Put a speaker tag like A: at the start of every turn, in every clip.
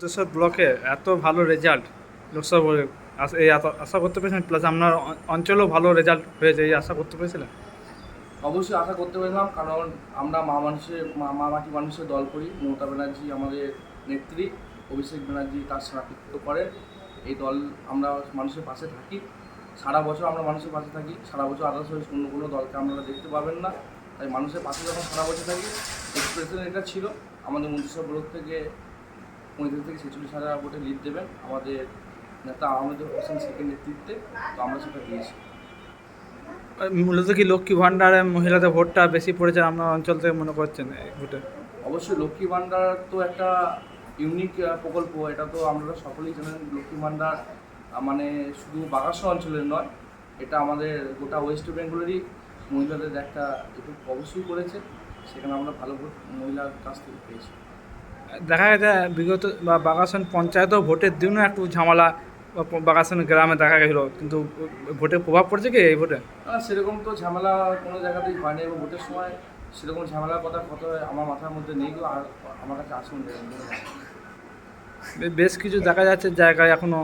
A: মন্তেশ্বর ব্লকে এত ভালো রেজাল্ট লোকসভা এই আশা- করতে পেরেছিলেন প্লাস আপনার অঞ্চলেও ভালো রেজাল্ট হয়েছে, এই আশা করতে পেরেছিলেন?
B: অবশ্যই আশা করতে পেরেছিলাম, কারণ আমরা মা মানুষের মা মা মাটি মানুষের দল করি। মমতা ব্যানার্জি আমাদের নেত্রী, অভিষেক ব্যানার্জি তার সনাতৃত্ব করেন এই দল আমরা মানুষের পাশে থাকি। সারা বছর আমরা মানুষের পাশে থাকি। সারা বছর আদার্স অন্য কোনো দলকে আপনারা দেখতে পাবেন না। তাই মানুষের পাশে যখন সারা বছর থাকি এক্সপ্রেশন এটা ছিল। আমাদের মন্ত্রিসভা ব্লক থেকে পঁয়ত্রিশ থেকে ছেচল্লিশ হাজার ভোটে লিড দেবেন আমাদের নেতা আহমেদ হোসেন শেখের নেতৃত্বে। তো আমরা সেটা দিয়েছি।
A: মূলত কি লক্ষ্মী ভাণ্ডারে মহিলাদের ভোটটা বেশি পড়েছে আপনার অঞ্চল থেকে মনে করছেন এই ভোটে?
B: অবশ্যই লক্ষ্মী ভাণ্ডার তো একটা ইউনিক প্রকল্প। এটা তো আমরা সকলেই জানেন লক্ষ্মী ভাণ্ডার মানে শুধু বাগাসা অঞ্চলের নয় এটা আমাদের গোটা ওয়েস্ট বেঙ্গলেরই মহিলাদের একটা এফেক্ট অবশ্যই করেছে। সেখানে আমরা ভালো ভোট মহিলার কাছ থেকে পেয়েছি।
A: দেখা গেছে বিগত বা বাগাসন পঞ্চায়েতও ভোটের দিনও একটু ঝামেলা বাগাসন গ্রামে দেখা গেছিল কিন্তু ভোটে প্রভাব পড়ছে কি এই ভোটে?
B: সেরকম তো ঝামেলা কোনো জায়গাতেই হয়নি এবং ভোটের সময় সেরকম ঝামেলার কথা কত আমার মাথার মধ্যে নেই গো আর আমার কাছে আসুন
A: বেশ কিছু দেখা যাচ্ছে জায়গায় এখনও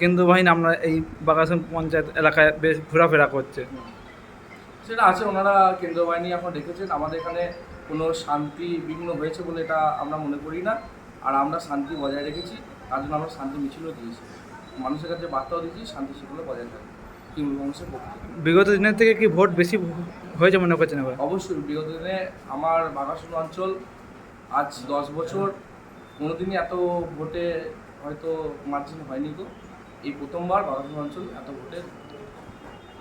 A: কেন্দ্র বাহিনী আমরা এই বাগাসন পঞ্চায়েত এলাকায় বেশ ঘোরাফেরা করছে।
B: সেটা আছে ওনারা কেন্দ্র বাহিনী এখন রেখেছেন। আমাদের এখানে কোনো শান্তি বিঘ্ন হয়েছে বলে এটা আমরা মনে করি না। আর আমরা শান্তি বজায় রেখেছি। তার জন্য আমরা শান্তি মিছিলও দিয়েছি। মানুষের কাছে বার্তাও দিয়েছি শান্তি সেগুলো বজায় থাকবে। তৃণমূল কংগ্রেসের পক্ষে
A: বিগত দিনের থেকে কি ভোট বেশি হয়েছে মনে করছেন
B: অবশ্যই বিগত দিনে আমার বাগাসন অঞ্চল আজ দশ বছর কোনোদিনই এত ভোটে হয়তো মার্জিন হয়নি তো এই প্রথমবার বাগাসন অঞ্চল এত ভোটে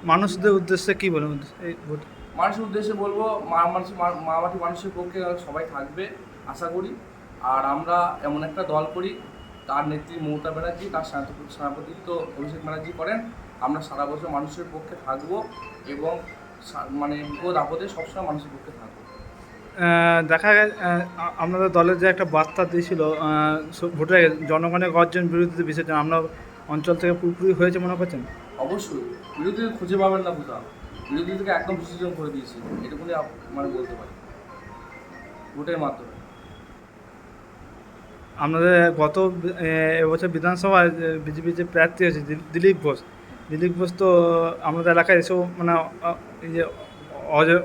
A: মানুষদের উদ্দেশ্যে কি বলেন এই ভোট।
B: মানুষের উদ্দেশ্যে বলব মা মানুষ মা- মা মাটি মানুষের পক্ষে সবাই থাকবে আশা করি। আর আমরা এমন একটা দল করি তার নেত্রী মমতা ব্যানার্জি তার সেনাপতিত্ব অভিষেক ব্যানার্জি করেন। আমরা সারা বছর মানুষের পক্ষে থাকব এবং মানে বিপদ আপদে সবসময় মানুষের পক্ষে থাকব।
A: দেখা গেছে আপনাদের দলের যে একটা বার্তা দিয়েছিল আহ, স- ভোটে জনগণের গর্জন বিরোধীদের বিসর্জন আমরা অঞ্চল থেকে পুরোপুরি হয়েছে মনে করছেন?
B: অবশ্যই। বিরোধী খুঁজে পাবেন না কোথাও। বিরোধী থেকে একদম বিসর্জন করে দিয়েছি। এটুকুনি আপ- মানে বলতে পারি। ভোটের মাধ্যমে।
A: আপনাদের গত এবছর বিধানসভায় বিজেপি যে প্রার্থী দিল- দিলীপ ঘোষ। দিলীপ ঘোষ তো আমাদের এলাকায় এসেও মানে এই যে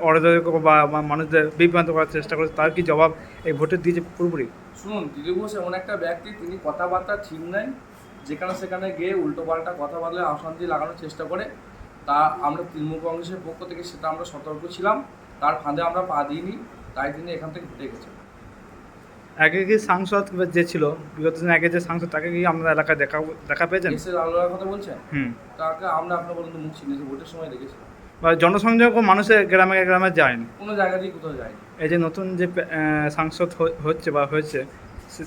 A: অরাজক বা মানুষদের বিভ্রান্ত করার চেষ্টা করেছে তার কি জবাব এই ভোটে দিয়েছে পুরোপুরি?
B: শুনুন দিলীপ ঘোষ এমন একটা ব্যক্তি তিনি কথাবার্তা ঠিক নেন যেখানে সেখানে গিয়ে উল্টো পাল্টা কথা বলে অশান্তি লাগানোর চেষ্টা করে তা আমরা তৃণমূল কংগ্রেসের পক্ষ থেকে সেটা আমরা সতর্ক ছিলাম। তার ফাঁদে আমরা পা দিইনি তাই তিনি এখান থেকে হেঁটে গেছেন।
A: আগে কি সাংসদ যে ছিল বিগত দিন আগে যে সাংসদ তাকে কি আপনাদের এলাকায় দেখা দেখা পেয়েছেন?
B: এসে আলোর কথা বলছেন?
A: হুম।
B: তাকে আমরা আপনার পর্যন্ত মুখ চিনেছি ভোটের সময় দেখেছি
A: বা জনসংযোগও মানুষের গ্রামে গ্রামে যায়নি?
B: কোনো জায়গাতেই কোথাও যায়
A: এই যে নতুন যে সাংসদ হচ্ছে বা হয়েছে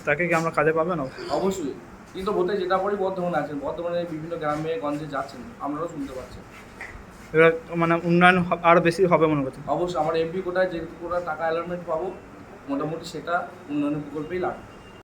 A: তাকে কি আমরা কাজে পাবেন?
B: অবশ্যই। কিন্তু ভোটে যেটা পড়ি বর্ধমানে আছেন। বর্ধমানে বিভিন্ন গ্রামে গঞ্জে যাচ্ছেন। আপনারাও শুনতে পাচ্ছি।
A: এবার মানে উন্নয়ন হ- আরও বেশি হবে মনে করছে
B: অবশ্যই। আমার এমপি কোটায় যে কোটা টাকা অ্যালটমেন্ট পাবো মোটামুটি সেটা উন্নয়ন প্রকল্পেই লাগবে।